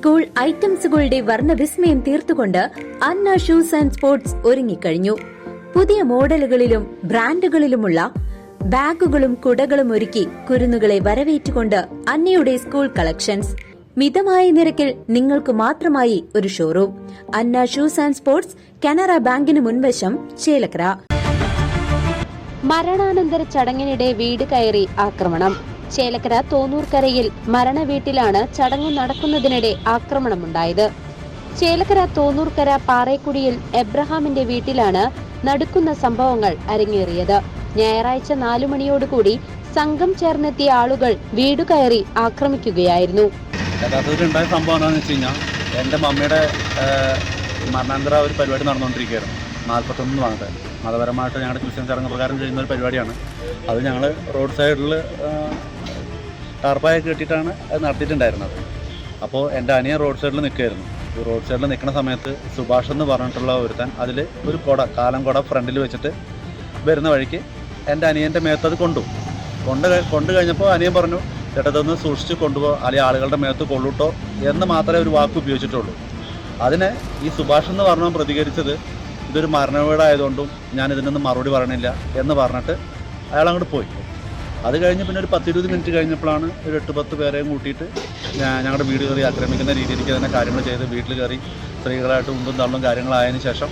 School ഐറ്റംസുകളുടെ വർണവിസ്മയം തീർത്തുകൊണ്ട് അന്ന ഷൂസ് ആൻഡ് സ്പോർട്സ് ഒരുങ്ങിക്കഴിഞ്ഞു. പുതിയ മോഡലുകളിലും ബ്രാൻഡുകളിലുമുള്ള ബാഗുകളും കുടകളും ഒരുക്കി കുരുന്നുകളെ വരവേറ്റുകൊണ്ട് അന്നയുടെ സ്കൂൾ കളക്ഷൻസ്. മിതമായ നിരക്കിൽ നിങ്ങൾക്ക് മാത്രമായി ഒരു showroom. Anna shoes and sports Canara ബാങ്കിന് മുൻവശം ചേലക്കര. മരണാനന്തര ചടങ്ങിനിടെ വീട് കയറി ആക്രമണം. ചേലക്കര തോന്നൂർക്കരയിൽ മരണവീട്ടിലാണ് ചടങ്ങ് നടക്കുന്നതിനിടെ ആക്രമണമുണ്ടായത്. ചേലക്കര തോന്നൂർക്കര പാറേക്കുടിയിൽ എബ്രഹാമിന്റെ വീട്ടിലാണ് നടക്കുന്ന സംഭവങ്ങൾ അരങ്ങേറിയത്. ഞായറാഴ്ച നാലു മണിയോടുകൂടി സംഘം ചേർന്നെത്തിയ ആളുകൾ വീട് കയറി ആക്രമിക്കുകയായിരുന്നു. യഥാർത്ഥത്തിൽ സംഭവം എന്റെ മമ്മിയുടെ മരണാന്തര ഒരു പരിപാടി നടന്നുകൊണ്ടിരിക്കുകയായിരുന്നു. നാൽപ്പത്തൊന്ന് ഭാഗത്ത് മതപരമായിട്ട് ഞങ്ങളുടെ ക്രിസ്ത്യൻ ചടങ്ങ് പ്രകാരം ചെയ്യുന്ന ഒരു പരിപാടിയാണ്. അത് ഞങ്ങൾ റോഡ് സൈഡിൽ ടാർപ്പായൊക്കെ കെട്ടിയിട്ടാണ് അത് നടത്തിയിട്ടുണ്ടായിരുന്നത്. അപ്പോൾ എന്റെ അനിയൻ റോഡ് സൈഡിൽ നിൽക്കുമായിരുന്നു ഈ റോഡ് സൈഡിൽ നിൽക്കുന്ന സമയത്ത് സുഭാഷ് എന്ന് പറഞ്ഞിട്ടുള്ള ഒരുത്തൻ അതിൽ ഒരു കുട കാലം കുട ഫ്രണ്ടിൽ വെച്ചിട്ട് വരുന്ന വഴിക്ക് എന്റെ അനിയന്റെ മേത്ത് അത് കൊണ്ടു. കൊണ്ട് കൊണ്ടു കഴിഞ്ഞപ്പോൾ അനിയൻ പറഞ്ഞു ചേട്ടത്തൊന്ന് സൂക്ഷിച്ച് കൊണ്ടുപോ. അല്ലെങ്കിൽ ആളുകളുടെ മേത്ത് കൊള്ളൂട്ടോ എന്ന് മാത്രമേ ഒരു വാക്ക് ഉപയോഗിച്ചിട്ടുള്ളൂ. അതിനെ ഈ സുഭാഷ് എന്ന് പറഞ്ഞവൻ പ്രതികരിച്ചത് ഇതൊരു മരണവീടായതുകൊണ്ടും ഞാൻ ഇതിനൊന്നും മറുപടി പറയണില്ല എന്ന് പറഞ്ഞിട്ട് അയാൾ അങ്ങോട്ട് പോയി. അത് കഴിഞ്ഞ് പിന്നെ ഒരു പത്തിരുപത് മിനിറ്റ് കഴിഞ്ഞപ്പോഴാണ് ഒരു എട്ട് പത്ത് പേരെയും കൂട്ടിയിട്ട് ഞങ്ങളുടെ വീട് കയറി ആക്രമിക്കുന്ന രീതിയിലേക്ക് തന്നെ കാര്യങ്ങൾ ചെയ്ത് വീട്ടിൽ കയറി സ്ത്രീകളായിട്ട് ഉണ്ടും തള്ളും കാര്യങ്ങളായതിനു ശേഷം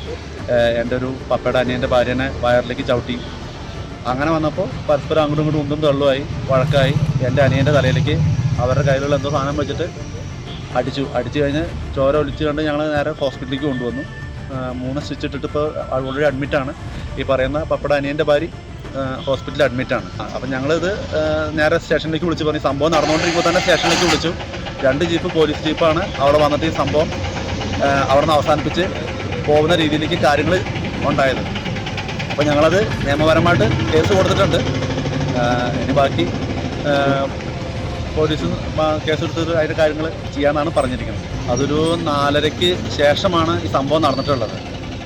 എന്റെ ഒരു പപ്പയുടെ അനിയന്റെ ഭാര്യനെ വയറിലേക്ക് ചവിട്ടി. അങ്ങനെ വന്നപ്പോൾ പരസ്പരം അങ്ങോട്ടും ഇങ്ങോട്ടും ഉണ്ടും തള്ളുമായി വഴക്കായി എന്റെ അനിയന്റെ തലയിലേക്ക് അവരുടെ കയ്യിലുള്ള എന്തോ സാധനം വെച്ചിട്ട് അടിച്ചു. അടിച്ചു കഴിഞ്ഞ് ചോര ഒലിച്ച് കണ്ട് ഞങ്ങൾ നേരെ ഹോസ്പിറ്റലിലേക്ക് കൊണ്ടുവന്നു. മൂന്ന് സ്റ്റിച്ച് ഇട്ടിട്ട് ഇപ്പോൾ ഓൾറെഡി അഡ്മിറ്റാണ്. ഈ പറയുന്ന പപ്പട അനിയന്റെ ഭാര്യ ഹോസ്പിറ്റലിൽ അഡ്മിറ്റാണ് അപ്പം ഞങ്ങളിത് നേരെ സ്റ്റേഷനിലേക്ക് വിളിച്ച് പറഞ്ഞു. സംഭവം നടന്നുകൊണ്ടിരിക്കുമ്പോൾ തന്നെ സ്റ്റേഷനിലേക്ക് വിളിച്ചു. രണ്ട് ജീപ്പ് പോലീസ് ജീപ്പാണ് അവിടെ വന്നിട്ട് ഈ സംഭവം അവിടെ നിന്ന് അവസാനിപ്പിച്ച് പോകുന്ന രീതിയിലേക്ക് കാര്യങ്ങൾ ഉണ്ടായത്. അപ്പോൾ ഞങ്ങളത് നിയമപരമായിട്ട് കേസ് കൊടുത്തിട്ടുണ്ട്. ഇനി ബാക്കി പോലീസ് കേസ് കേസെടുത്തിട്ട് അതിന്റെ കാര്യങ്ങൾ ചെയ്യാമെന്നാണ് പറഞ്ഞിരിക്കുന്നത്. അതൊരു നാലരയ്ക്ക് ശേഷമാണ് ഈ സംഭവം നടന്നിട്ടുള്ളത്.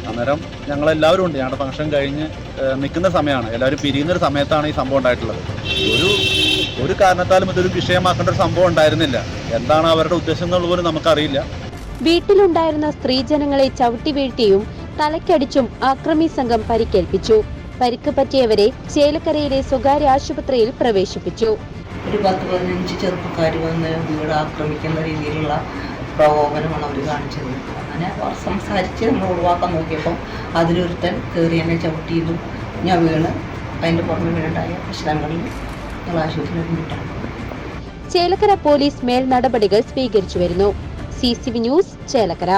അന്നേരം ഞങ്ങളെല്ലാവരും ഉണ്ട്. ഞങ്ങളുടെ ഫംഗ്ഷൻ കഴിഞ്ഞ് നിൽക്കുന്ന സമയമാണ് എല്ലാവരും പിരിയുന്ന ഒരു സമയത്താണ് ഈ സംഭവം ഉണ്ടായിട്ടുള്ളത്. ഒരു ഒരു കാരണത്താലും ഇതൊരു വിഷയമാക്കേണ്ട ഒരു സംഭവം ഉണ്ടായിരുന്നില്ല. എന്താണ് അവരുടെ ഉദ്ദേശം എന്നുള്ളത് പോലും നമുക്കറിയില്ല. വീട്ടിലുണ്ടായിരുന്ന സ്ത്രീജനങ്ങളെ ചവിട്ടി വീഴ്ത്തിയും തലക്കടിച്ചും ആക്രമി സംഘം പരിക്കേൽപ്പിച്ചു. പരിക്ക് പറ്റിയവരെ ചേലക്കരയിലെ സ്വകാര്യ ആശുപത്രിയിൽ പ്രവേശിപ്പിച്ചു. ഒരു പത്ത് പതിനഞ്ച് ചെറുപ്പക്കാർ വന്ന് വീട് ആക്രമിക്കുന്ന രീതിയിലുള്ള പ്രകോപനമാണ് അവർ കാണിച്ചത്. അങ്ങനെ കുറച്ച് സംസാരിച്ച് നമ്മൾ ഒഴിവാക്കാൻ നോക്കിയപ്പോൾ അതിലൊരുത്തൻ കയറി എന്നെ ചവിട്ടിയതും ഞാൻ വീണ്. അതിന്റെ പുറമെ വീണുണ്ടായ പ്രശ്നങ്ങളിൽ ഞങ്ങൾ ആശുപത്രിയിൽ കൊണ്ടിട്ടാണ് ചേലക്കര പോലീസ് മേൽ നടപടികൾ സ്വീകരിച്ചു വരുന്നു. C C V news Chelakkara.